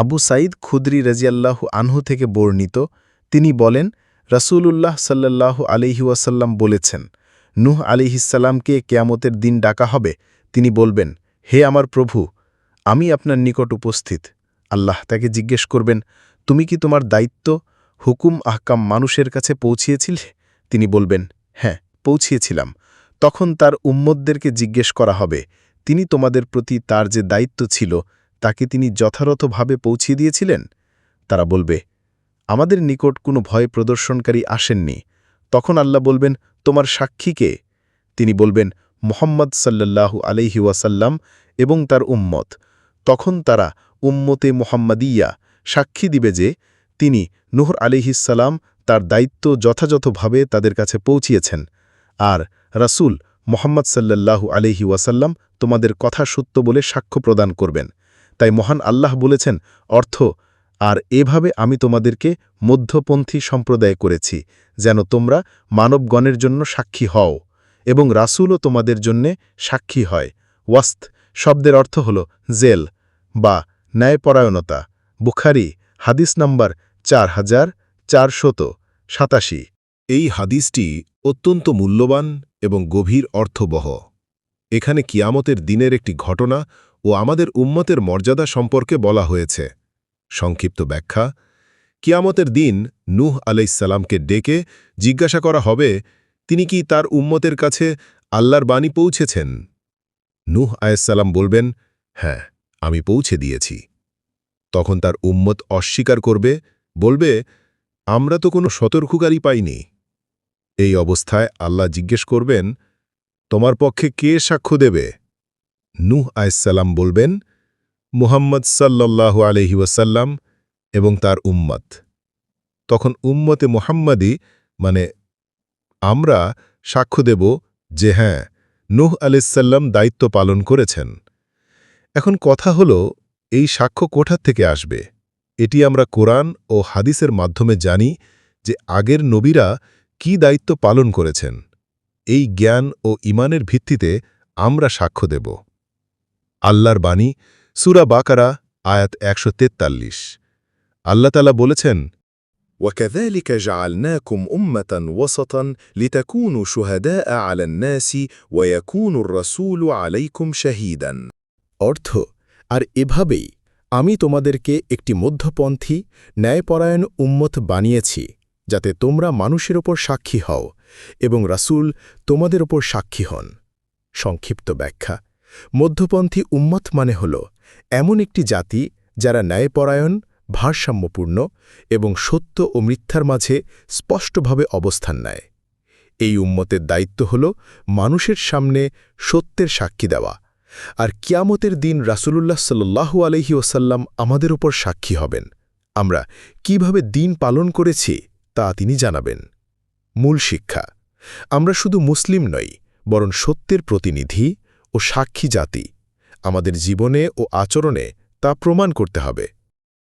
আবু সাইদ খুদরি রাজিয়াল্লাহু আনহু থেকে বর্ণিত, তিনি বলেন, রাসূলুল্লাহ সাল্লাল্লাহু আলহি ওয়াসাল্লাম বলেছেন, নূহ আলিহিসাল্লামকে কেয়ামতের দিন ডাকা হবে। তিনি বলবেন, হে আমার প্রভু, আমি আপনার নিকট উপস্থিত। আল্লাহ তাকে জিজ্ঞেস করবেন, তুমি কি তোমার দায়িত্ব, হুকুম, আহকাম মানুষের কাছে পৌঁছিয়েছিলে? তিনি বলবেন হ্যাঁ পৌঁছিয়েছিলাম। তখন তার উম্মদদেরকে জিজ্ঞেস করা হবে, তিনি তোমাদের প্রতি তার যে দায়িত্ব ছিল তাকে তিনি যথাযথভাবে পৌঁছিয়ে দিয়েছিলেন? তারা বলবে, আমাদের নিকট কোনো ভয় প্রদর্শনকারী আসেননি। তখন আল্লাহ বলবেন, তোমার সাক্ষীকে তিনি বলবেন, মোহাম্মদ সাল্লাল্লাহু আলহি ওয়াসাল্লাম এবং তার উম্মত। তখন তারা, উম্মতে মোহাম্মদিয়া, সাক্ষী দিবে যে তিনি নুহর আলিহিসাল্লাম তার দায়িত্ব যথাযথভাবে তাদের কাছে পৌঁছিয়েছেন। আর রাসূল মোহাম্মদ সাল্লাল্লাহু আলহি ওয়াসাল্লাম তোমাদের কথা সত্য বলে সাক্ষ্য প্রদান করবেন। তাই মহান আল্লাহ বলেছেন, অর্থ, আর এভাবে আমি তোমাদেরকে মধ্যপন্থী সম্প্রদায় করেছি, যেন তোমরা মানবগণের জন্য সাক্ষী হও, এবং রাসূলও তোমাদের জন্যে সাক্ষী হয়। ওয়াস্ত, শব্দের অর্থ হল জেল বা ন্যায়পরায়ণতা। বুখারি, হাদিস নম্বর চার হাজার চারশত সাতাশি। এই হাদিসটি অত্যন্ত মূল্যবান এবং গভীর অর্থবহ। এখানে কিয়ামতের দিনের একটি ঘটনা ও আমাদের উম্মতের মর্যাদা সম্পর্কে বলা হয়েছে। সংক্ষিপ্ত ব্যাখ্যা, কিয়ামতের দিন নূহ আলাইসাল্লামকে ডেকে জিজ্ঞাসা করা হবে, তিনি কি তার উম্মতের কাছে আল্লাহর বাণী পৌঁছেছেন? নূহ আয়াসাল্লাম বলবেন হ্যাঁ আমি পৌঁছে দিয়েছি। তখন তার উম্মত অস্বীকার করবে, বলবে, আমরা তো কোনো সতর্ককারী পাইনি। এই অবস্থায় আল্লাহ জিজ্ঞেস করবেন, তোমার পক্ষে কে সাক্ষ্য দেবে? নূহ আয়সাল্লাম বলবেন, মুহাম্মদ সাল্লাল্লাহু আলহি ওয়াসাল্লাম এবং তার উম্মত। তখন উম্মতে মুহাম্মাদি মানে আমরা সাক্ষ্য দেব যে হ্যাঁ নূহ আলাইসাল্লাম দায়িত্ব পালন করেছেন। এখন কথা হল, এই সাক্ষ্য কোঠার থেকে আসবে? এটি আমরা কোরআন ও হাদিসের মাধ্যমে জানি যে আগের নবীরা কি দায়িত্ব পালন করেছেন। এই জ্ঞান ও ইমানের ভিত্তিতে আমরা সাক্ষ্য দেব। আল্লাহর বাণী সুরা বাকারা আয়াত একশো তেতাল্লিশ আল্লাহতালা বলেছেন وكذلك جعلناكم أمة وسطا لتكونوا شهداء على الناس ويكون الرسول عليكم شهيدا অর্থ আর এভাবেই আমি তোমাদেরকে একটি মধ্যপন্থী ন্যায়পরায়ণ উম্মত বানিয়েছি যাতে তোমরা মানুষের ওপর সাক্ষী হও এবং রাসূল তোমাদের ওপর সাক্ষী হন সংক্ষিপ্ত ব্যাখ্যা মধ্যপন্থী উম্মত মানে হল এমন একটি জাতি যারা ন্যায়পরায়ণ, ভারসাম্যপূর্ণ এবং সত্য ও মিথ্যার মাঝে স্পষ্টভাবে অবস্থান নেয়। এই উম্মতের দায়িত্ব হল মানুষের সামনে সত্যের সাক্ষী দেওয়া আর কিয়ামতের দিন রাসূলুল্লাহ সাল্লু আলহি ওসাল্লাম আমাদের উপর সাক্ষী হবেন। আমরা কীভাবে দিন পালন করেছি তা তিনি জানাবেন। মূল শিক্ষা, আমরা শুধু মুসলিম নই, বরং সত্যের প্রতিনিধি ও সাক্ষী জাতি। আমাদের জীবনে ও আচরণে তা প্রমাণ করতে হবে।